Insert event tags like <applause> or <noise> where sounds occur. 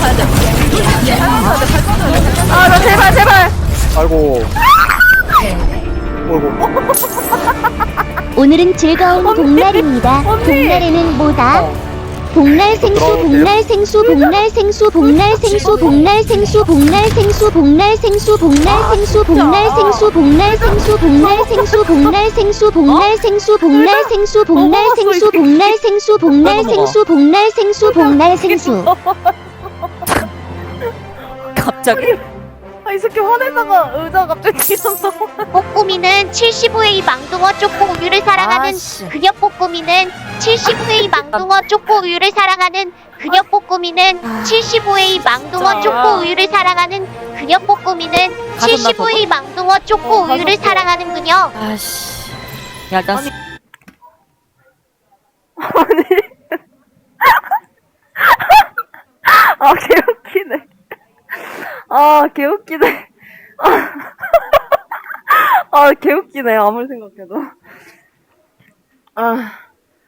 가야 돼. 아, 나 제발, 제발. 아이고. 어이구. 오늘은 즐거운 복날입니다. 언니! 복날에는 뭐다? 복날 생수, 복날 생수, 복날 생수, 복날 생수, 복날 생수, 복날 생수, 복날 생수, 복날 생수, 복날 생수, 복날 생수, 복날 생수, 복날 생수, 복날 생수, 복날 생수, 복날 생수, 복날 생수, 복날 생수, 복날 생수, 복날 생수. 갑자기? 아, 이 새끼 화내다가 의자 갑자기 뒤졌어. 뽀꾸미는 75의 망둥어 쪼꼬 우유를 사랑하는 아씨. 그녀 뽀꾸미는 75의 망둥어 쪼꼬 우유를 사랑하는 그녀 뽀꾸미는 75의 망둥어 진짜. 쪼꼬 우유를 사랑하는 그녀 뽀꾸미는 가졌나, 75의 망둥어 쪼꼬 어, 우유를. 사랑하는 그녀 아씨. 야, 일단 아니. 아니. <laughs> 아, 개웃기네. 아, 개웃기네. <laughs> 아, 개웃기네. 아무리 생각해도. 아.